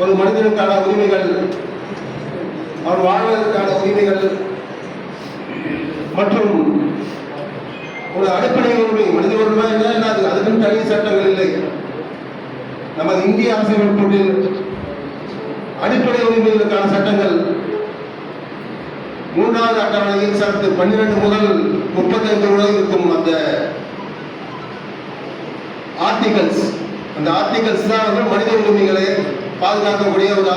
ஒரு மனிதனுக்கான உரிமைகள் அவன் வாழ்வதற்கான உரிமைகள் மற்றும் ஒரு அடிப்படை உரிமை மனித உரிமை என்ன? அது அதுக்கும் தனி சட்டங்கள் இல்லை. நமது இந்திய அரசியலமைப்பில் அடிப்படை உரிமைகளுக்கான சட்டங்கள் மூன்றாவது அட்டவணையில் சரத்து பன்னிரண்டு முதல் முப்பத்தைந்து வரை இருக்கும் அந்த ஆர்டிகல்ஸ் அந்த ஆர்டிகல்ஸ் தான் வந்து மனித உரிமைகளை பாதுகாக்கக்கூடிய ஒரு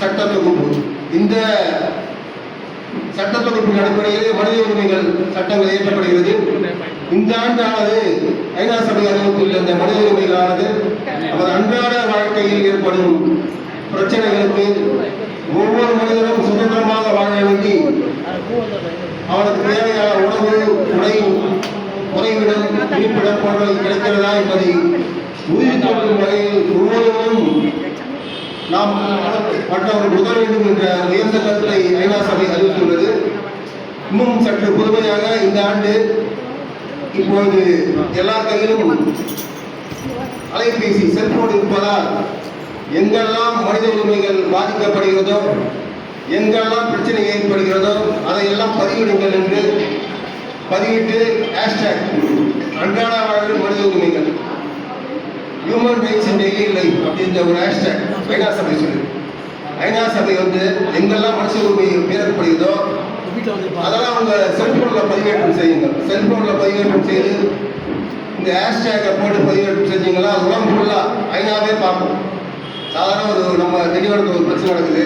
சட்ட தொகுப்பு இந்த சட்ட தொகுப்பின் அடிப்படையிலே மனித உரிமைகள் சட்டங்கள் இயற்றப்படுகிறது. இந்த ஆண்டானது ஐநா சபை அறிவித்துள்ள இந்த மனித உரிமைகளானது அவர் அன்றாட வாழ்க்கையில் ஏற்படும் பிரச்சனைகளுக்கு ஒவ்வொரு மனிதனும் சுதந்திரமாக வாழ வேண்டி அவனுக்கு தேவையான உணவு உடை உறைவிடம் இருப்பிடம் போன்றவை கிடைக்கிறதா என்பதை உறுதிப்படுத்தும் வகையில் ஒவ்வொருவரும் நாம் மற்றவர்கள் உதவ வேண்டும் என்ற உயர்ந்த கருத்தை ஐநா சபை அறிவித்துள்ளது. இன்னும் சற்று புதுமையாக இந்த ஆண்டு இப்பொழுது எல்லார் கையிலும் அலைபேசி செல்போன் இருப்பதால் எங்கெல்லாம் மனித உரிமைகள் பாதிக்கப்படுகிறதோ எங்கெல்லாம் பிரச்சனை ஏற்படுகிறதோ அதையெல்லாம் பதிவிடுங்கள் என்று பதிவிட்டு ஹேஷ்டேக் அன்றாட வாழ்வில் மனித உரிமைகள். Human rights in daily life அப்படின்ற ஒரு ஹேஷ்டேக் ஐநா சபை சொல்லு. ஐநா சபை வந்து எங்கெல்லாம் மனுஷ உரிமை மீறப்படுகிறதோ அதெல்லாம் அவங்க செல்போன்ல பதிவேற்றம் செய்யுங்க செல்போன்ல பதிவேற்றம் செய்து இந்த ஹேஷ்டேக்கை போட்டு பதிவேற்றம் செஞ்சீங்களா உலகம் ஃபுல்லா ஐநாவே பார்ப்போம். சாதாரண ஒரு நம்ம திண்டிவனத்தில் ஒரு பிரச்சனை நடக்குது.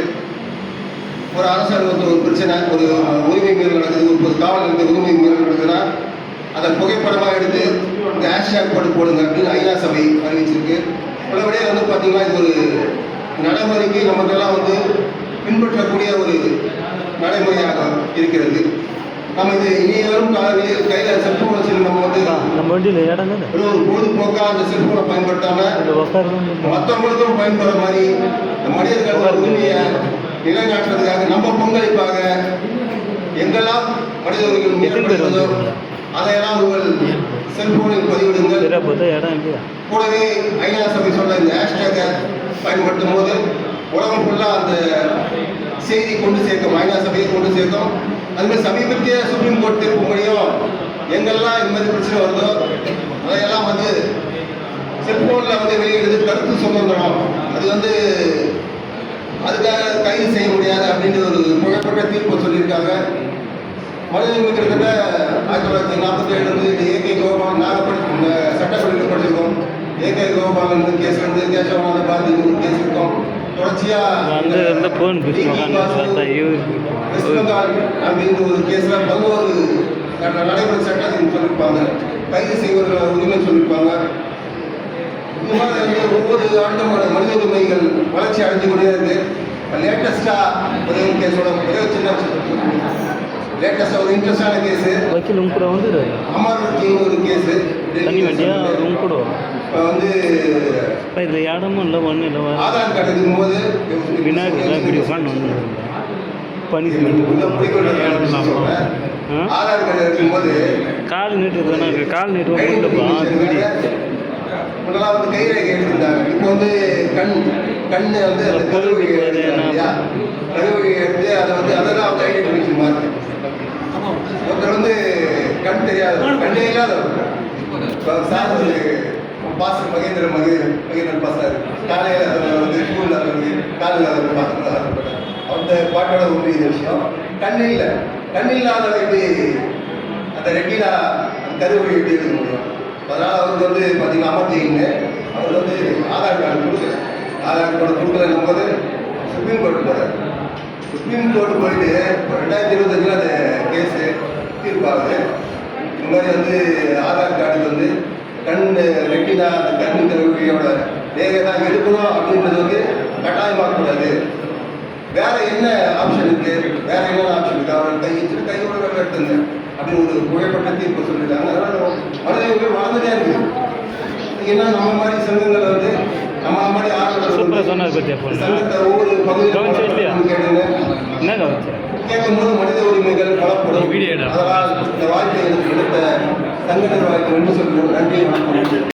ஒரு அரசாங்கத்தில் ஒரு பிரச்சனை ஒரு உரிமை மீறல் நடக்குது. ஒரு காவல் நிலையத்தில் உரிமை மீறல் நடக்குதுன்னா அதை புகைப்படமாக எடுத்து இந்த ஹேஷ்டேக் போட்டு போடுங்க அப்படின்னு ஐநா சபை அறிவிச்சிருக்கு. உள்ளபடியே வந்து பார்த்தீங்கன்னா இது ஒரு நடைமுறைக்கு நமக்கெல்லாம் வந்து பின்பற்றக்கூடிய ஒரு நடைமுறையாக இருக்கிறது. நம்ம இது இனி வரும் காலங்களில் கையில் செல்ஃபோன் வச்சு நம்ம வந்து நம்ம வண்டியில் இடம் ஒரு பொழுதுபோக்காக அந்த செல்ஃபோனை பயன்படுத்தாம இந்த உட்காரணும் மற்றவங்களுக்கும் பயன்படுற மாதிரி இந்த மனிதர்களோட உரிமையை நிலைநாட்டுறதுக்காக நம்ம பங்களிப்பாக எங்கெல்லாம் மனித உரிமைகள் மீறப்படுகிறதோ அதையெல்லாம் உங்கள் செல்போனில் பதிவிடுங்கள். கூடவே ஐநா சபை சொன்ன பயன்படுத்தும் போது உலகம் ஃபுல்லாக அந்த செய்தி கொண்டு சேர்க்கும் ஐநா சபையை கொண்டு சேர்க்கும். அதுமாதிரி சமீபத்திய சுப்ரீம் கோர்ட் தீர்ப்பு முடியும் எங்கெல்லாம் இந்த மாதிரி பிரச்சனை வருதோ அதையெல்லாம் வந்து செல்போனில் வந்து வெளியிடுது கருத்து சுதந்திரம் அது வந்து அதுக்காக கைது செய்ய முடியாது அப்படின்ற ஒரு புகழ்பெற்ற தீர்ப்பு சொல்லியிருக்காங்க. மனித கிட்டத்தட்ட ஆயிரத்தி தொள்ளாயிரத்தி நாற்பத்தி ஏழுலேருந்து இந்த இயற்கை கோபால் நாங்கள் சட்டப்பள்ளியில் ஏகே கோபால் வந்து கேஸ் வந்து கேசவானந்த பாரதி கேஸ் இருக்கோம் வந்து இந்த ஃபோன் பேசி பார்த்தா வெஸ்ட் பெங்கால் அப்படின்ற ஒரு கேஸ்ல பதினோரு நட- நடைமுறை சட்டத்தில் சொல்லியிருப்பாங்க கைது செய்வர்கள் உரிமை சொல்லியிருப்பாங்க இந்த மாதிரி வந்து ஒவ்வொரு ஆண்டும் மனித உரிமைகள் வளர்ச்சி அடைஞ்சு கொண்டே இருக்கு. ஒரே கேஸோட ஒரே ஒரு சின்ன லேட்டஸ்டா ஒரு இன்ட்ரெஸ்டான கேஸ் வக்கீல் உங்க கூட வந்துடு அமர் ஒரு கேஸ் தனி வண்டியா உங்க கூட இப்போ வந்து இப்போ இதில் இடமும் இல்லை ஒன்றும் இல்லை ஆதார் கார்டு இருக்கும்போது விநாயகர் தான் இப்படி உட்காந்து வந்து பனிஷ்மெண்ட் ஆதார் கார்டு இருக்கும்போது கால் நீட்டு தானே இருக்கு. கால் நீட்டு கை போட்டுப்பா வீடியோ. முன்னெல்லாம் வந்து கைரேகை எடுத்திருந்தாங்க இப்போ வந்து கண் கண்ணு வந்து இல்லையா? கருவகை எடுத்து அதை வந்து அதை தான் அவங்க ஐடென்டிஃபிகேஷன் மார்க் ஒருத்தர் வந்து கண் தெரியாது கண்ணே இல்லாதவர். சார் ஒரு பாஸ்டர் மகேந்திர மகேந்திரன் மகேந்திரன் பாஸ்டர். காலையில் வந்து ஸ்கூலில் வந்து காலையில் அதில் பார்த்து அந்த பாட்டோட ஒரு இது விஷயம். கண் இல்லை. கண் இல்லாதவர் எப்படி அந்த ரெட்டினா அந்த கருவகை எப்படி எடுக்க முடியும்? அதனால் அவருக்கு வந்து பார்த்தீங்கன்னா அமர்த்திங்க அவர் வந்து ஆதார் கார்டு கொடுக்கல ஆதார் கார்டு கொடுக்கலன்னும் போது சுப்ரீம் கோர்ட் போகிறார் சுப்ரீம் கோர்ட் போயிட்டு ரெண்டாயிரத்தி இருபத்தஞ்சில் அந்த கேஸு தீர்ப்பாகுது இந்த மாதிரி வந்து ஆதார் கார்டுக்கு வந்து கண் ரெட்டினா அந்த கண் தான் எடுக்கணும் அப்படின்றது வந்து கட்டாயமாக்கக்கூடாது வேற என்ன ஆப்ஷன் இருக்கு? வேற என்ன ஆப்ஷன் இருக்கு? அவர் கை வச்சுட்டு கையோட வேலை எடுத்துங்க. அப்படின்னு ஒரு புகைப்பட்ட தீர்ப்பு சொல்லியிருக்காங்க. அதனால மனிதர்கள் வளர்ந்துட்டே இருக்கு. ஏன்னா நம்ம மாதிரி சங்கங்களை வந்து நம்ம மாதிரி சொன்னார் பத்தியா பொண்ணு. சங்கத்தை ஒவ்வொரு? பகுதியில் கேட்டுங்க என்ன கவனிச்சா? கேட்கும்போது மனித உரிமைகள் பலப்படும். அதனால் இந்த வாழ்க்கை எடுத்த சங்க நிர்வாகிக்கு நன்றி சொல்கிறோம் நன்றி வணக்கம்.